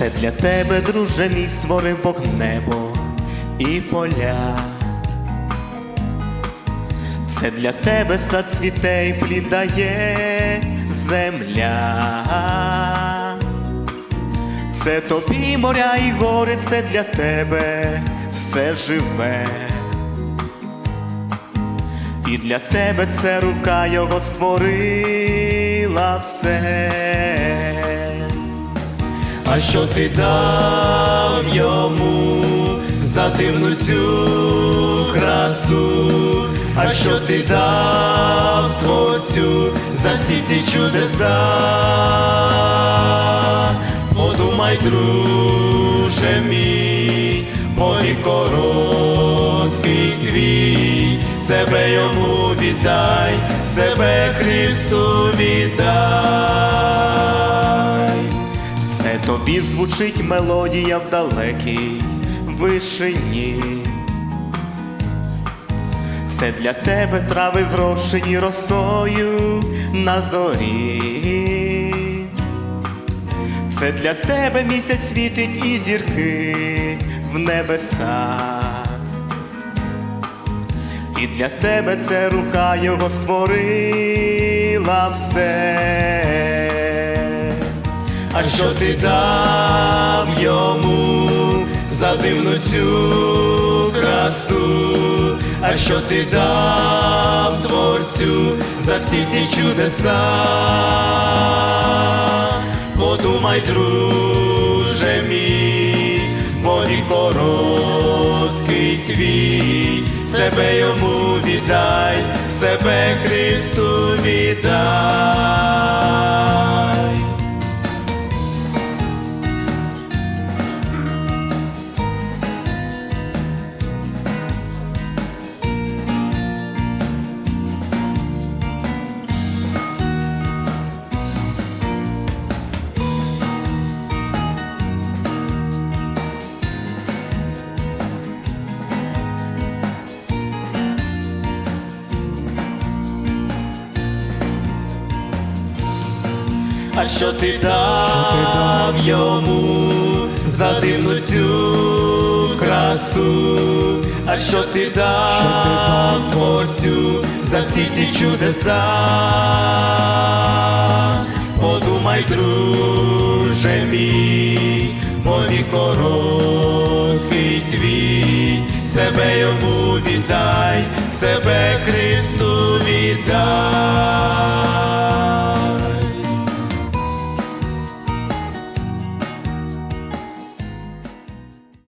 Це для тебе, друже мій, створив Бог небо і поля. Це для тебе сад цвіте й плід земля. Це тобі моря і гори, це для тебе все живе. І для тебе це рука його створила все. А що ти дав йому за дивну цю красу? А що ти дав творцю за всі ці чудеса? Подумай, друже мій, мой короткий твій, себе йому віддай, себе Христу віддай. Тобі звучить мелодія в далекій вишині. Це для тебе трави зрошені росою на зорі. Це для тебе місяць світить і зірки в небесах. І для тебе це рука його створила все. А що ти дав йому за дивну цю красу? А що ти дав творцю за всі ці чудеса? Подумай, друже мій, мой короткий твій, себе йому віддай, себе Христу віддай. А що ти дав йому за дивну цю красу? А що ти дав творцю за всі ці чудеса? Подумай, друже мій, мой короткий твій, себе йому віддай, себе Христу віддай.